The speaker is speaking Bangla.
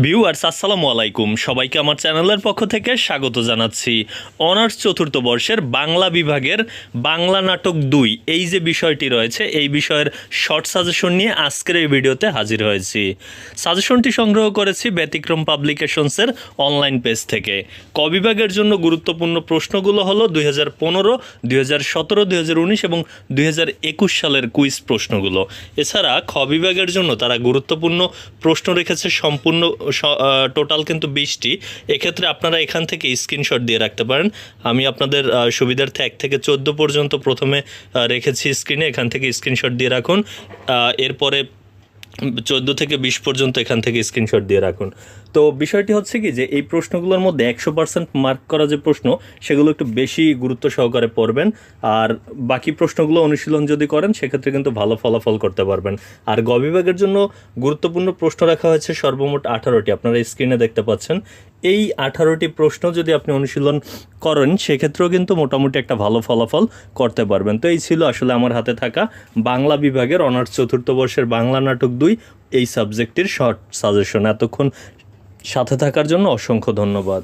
ভিউয়ার্স, আসসালামু আলাইকুম। সবাইকে আমার চ্যানেলের পক্ষ থেকে স্বাগত জানাচ্ছি অনার্স চতুর্থ বর্ষের বাংলা বিভাগের বাংলা নাটক দুই। এই যে বিষয়টি রয়েছে, এই বিষয়ের শর্ট সাজেশন নিয়ে আজকের এই ভিডিওতে হাজির হয়েছি। সাজেশনটি সংগ্রহ করেছি ব্যতিক্রম পাবলিকেশনসের অনলাইন পেজ থেকে। ক বিভাগের জন্য গুরুত্বপূর্ণ প্রশ্নগুলো হলো দুই হাজার পনেরো, দুই হাজার সতেরো, দুই হাজার উনিশ এবং দুই হাজার একুশ সালের কুইজ প্রশ্নগুলো। এছাড়া খ বিভাগের জন্য তারা গুরুত্বপূর্ণ প্রশ্ন রেখেছে সম্পূর্ণ টোটাল কিন্তু বিশটি। এক্ষেত্রে আপনারা এখান থেকে স্ক্রিনশট দিয়ে রাখতে পারেন। আমি আপনাদের সুবিধার্থে এক থেকে চোদ্দ পর্যন্ত প্রথমে রেখেছি স্ক্রিনে এখান থেকে স্ক্রিনশট দিয়ে রাখুন। এরপরে চোদ্দ থেকে বিশ পর্যন্ত এখান থেকে স্ক্রিনশট দিয়ে রাখুন। তো বিষয়টি হচ্ছে কি যে, এই প্রশ্নগুলোর মধ্যে একশো পার্সেন্ট মার্ক করা যে প্রশ্ন, সেগুলো একটু বেশি গুরুত্ব সহকারে পড়বেন। আর বাকি প্রশ্নগুলো অনুশীলন যদি করেন, সেক্ষেত্রে কিন্তু ভালো ফলাফল করতে পারবেন। আর গবিভাগের বিভাগের জন্য গুরুত্বপূর্ণ প্রশ্ন রাখা হয়েছে সর্বমোট আঠারোটি। আপনারা স্ক্রিনে দেখতে পাচ্ছেন। এই আঠারোটি প্রশ্ন যদি আপনি অনুশীলন করেন, সেক্ষেত্রেও কিন্তু মোটামুটি একটা ভালো ফলাফল করতে পারবেন। তো এই ছিল আসলে আমার হাতে থাকা বাংলা বিভাগের অনার্স চতুর্থ বর্ষের বাংলা নাটক দুই, এই সাবজেক্টের শর্ট সাজেশন। এতক্ষণ সাথে থাকার জন্য অসংখ্য ধন্যবাদ।